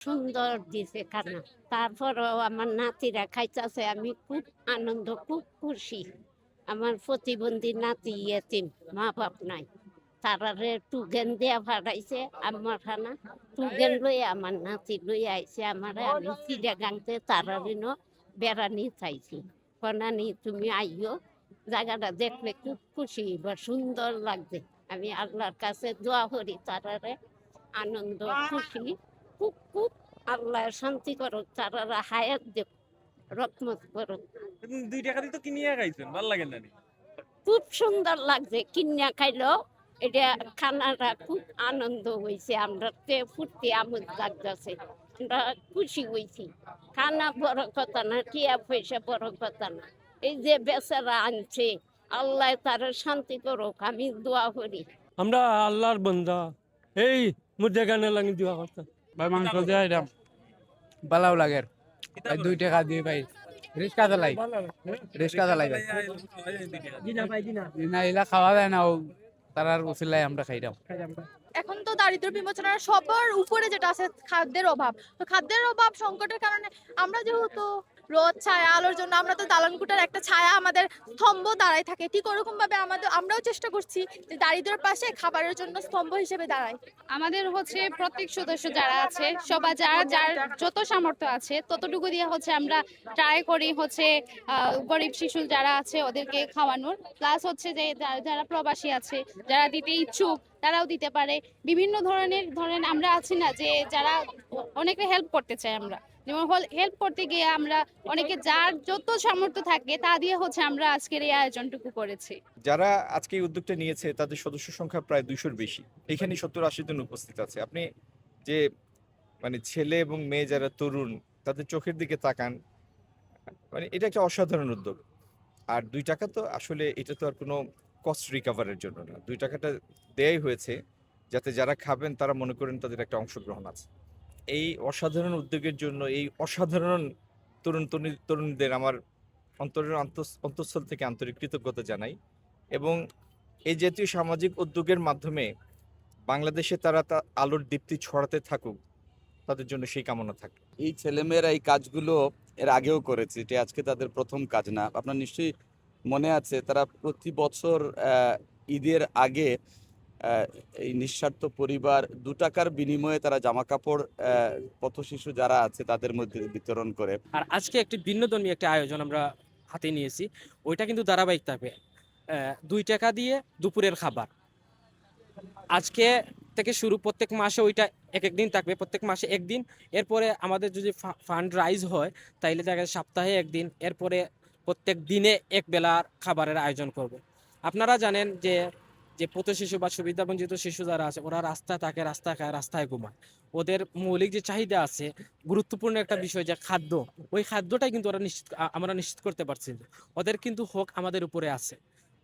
সুন্দর দিছে খানা। তারপরও আমার নাতিরা খাইতেছে, আমি খুব আনন্দ, খুব খুশি। আমার প্রতিবন্ধী নাতি এতিম মা বাপ নাই তারারে টুগেন দিয়া ভাড়াইছে আমার খানা। টুগেন লই আমার নাতি লই আইছে, আমার আমি চিড়া গাংতে তারারে ন বেড়ানি চাইছি। কনানি, তুমি আইও জায়গাটা দেখলে খুব খুশি বা সুন্দর লাগবে। আমি আল্লাহর কাছে দোয়া করি তারারে আনন্দ, খুশি। খুব খুব আল্লাহ শান্তি করুক তারা হায়াত দেব রকমত করুক। দুই টাকা দিয়ে তো কিনিয়া খাইছেন ভালো লাগে না খুব সুন্দর লাগছে কিনিয়া খাইলো এটা খানাটা খুব আনন্দ হয়েছে আমরা তে ফুর্তি আমোদ লাগতেছে আমরা খুশি হয়েছি খানা বড় কথা না টিয়া পয়সা বড় কথা না এই যে বেচারা আনছে আল্লাহ তারা শান্তি করুক আমি দোয়া করি। আমরা আল্লাহর বন্ধা এই মুদ্রা গানে লাগি দিবা কথা ভাই মাংস দিয়ে এটা বালাও লাগে। ভাই দুই টাকা দিয়ে ভাই। রিক্সা চালাই রিক্সা চালাই ভাই। না এলা খাওয়া যায় না ও তারার উচিলাই আমরা খাইলাম এখন তো দারিদ্র বিমোচনার সবার উপরে যেটা আছে খাদ্যের অভাব। তো খাদ্যের অভাব সংকটের কারণে আমরা যেহেতু রোদ ছায়া, আলোর জন্য আমরা তো দালানকুটার একটা ছায়া আমাদের স্তম্ভ দাঁড়ায় থাকে। ঠিক ওরকম ভাবে আমাদের, আমরাও চেষ্টা করছি যে দারিদ্রের পাশে খাবারের জন্য স্তম্ভ হিসেবে দাঁড়ায়। আমাদের হচ্ছে প্রত্যেক সদস্য যারা আছে সবাই যারা যার যত সামর্থ্য আছে, ততটুকু দিয়ে হচ্ছে আমরা ট্রাই করি হচ্ছে গরিব শিশু যারা আছে ওদেরকে খাওয়ানোর। প্লাস হচ্ছে যা- যারা প্রবাসী আছে, যারা দিতে ইচ্ছুক তারাও দিতে পারে। বিভিন্ন ধরনের, ধরেন আমরা আছি না যে যারা অনেকে হেল্প করতে চাই আমরা। যেমন হেল্প করতে গিয়ে আমরা অনেকে যার যত সামর্থ্য থাকে তা দিয়ে হচ্ছে আমরা আজকের এই আয়োজনটুকু করেছি। যারা আজকে এই উদ্যোগটা নিয়েছে, তাদের সদস্য সংখ্যা প্রায় দুইশোর বেশি। এখানে সত্তর আশি জন উপস্থিত আছে। আপনি যে মানে ছেলে এবং মেয়ে যারা তরুণ, তাদের চোখের দিকে তাকান মানে এটা একটা অসাধারণ উদ্যোগ। আর দুই টাকা তো আসলে এটা তো আর কোনো কস্ট রিকভারের জন্য না। দুই টাকাটা দেয়াই হয়েছে যাতে যারা খাবেন তারা মনে করেন তাদের একটা অংশগ্রহণ আছে। এই অসাধারণ উদ্যোগের জন্য, এই অসাধারণ তরুণ তরুণী তরুণীদের আমার অন্তরের অন্তঃ- অন্তঃস্থল থেকে আন্তরিক কৃতজ্ঞতা জানাই এবং এই জাতীয় সামাজিক উদ্যোগের মাধ্যমে বাংলাদেশে তারা তা আলোর দীপ্তি ছড়াতে থাকুক, তাদের জন্য সেই কামনা থাকে। এই ছেলেমেয়েরা এই কাজগুলো এর আগেও করেছে, এটি আজকে তাদের প্রথম কাজ না। আপনার নিশ্চয়ই মনে আছে, তারা প্রতি বছর ঈদের আগে এই নিঃস্বার্থ পরিবার দু টাকার বিনিময়ে তারা জামা কাপড় পথ শিশু যারা আছে তাদের মধ্যে বিতরণ করে। আর আজকে একটি ভিন্নধর্মী একটা আয়োজন আমরা হাতে নিয়েছি। ওইটা কিন্তু ধারাবাহিক থাকবে। দুই টাকা দিয়ে দুপুরের খাবার। আজকে থেকে শুরু প্রত্যেক মাসে ওইটা এক এক দিন থাকবে। প্রত্যেক মাসে একদিন। এরপরে আমাদের যদি ফান্ড রাইজ হয়, তাইলে দেখা সপ্তাহে একদিন। এরপরে প্রত্যেক দিনে এক বেলার খাবারের আয়োজন করব। আপনারা জানেন যে যে পথ শিশু বা সুবিধাবঞ্চিত শিশু যারা আছে, ওরা রাস্তায় থাকে, রাস্তায় খায়, রাস্তায় ঘুমায়। ওদের মৌলিক যে চাহিদা আছে, গুরুত্বপূর্ণ একটা বিষয় যে খাদ্য, ওই খাদ্যটাই কিন্তু ওরা নিশ্চিত আমরা নিশ্চিত করতে পারছি। ওদের কিন্তু হক আমাদের উপরে আছে।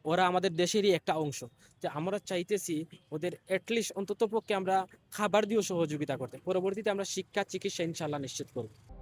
ওরা আমাদের দেশেরই একটা অংশ। যে আমরা চাইতেছি ওদের অ্যাটলিস্ট অন্তত পক্ষে আমরা খাবার দিয়েও সহযোগিতা করতে। পরবর্তীতে আমরা শিক্ষা, চিকিৎসা ইনশাল্লাহ নিশ্চিত করব।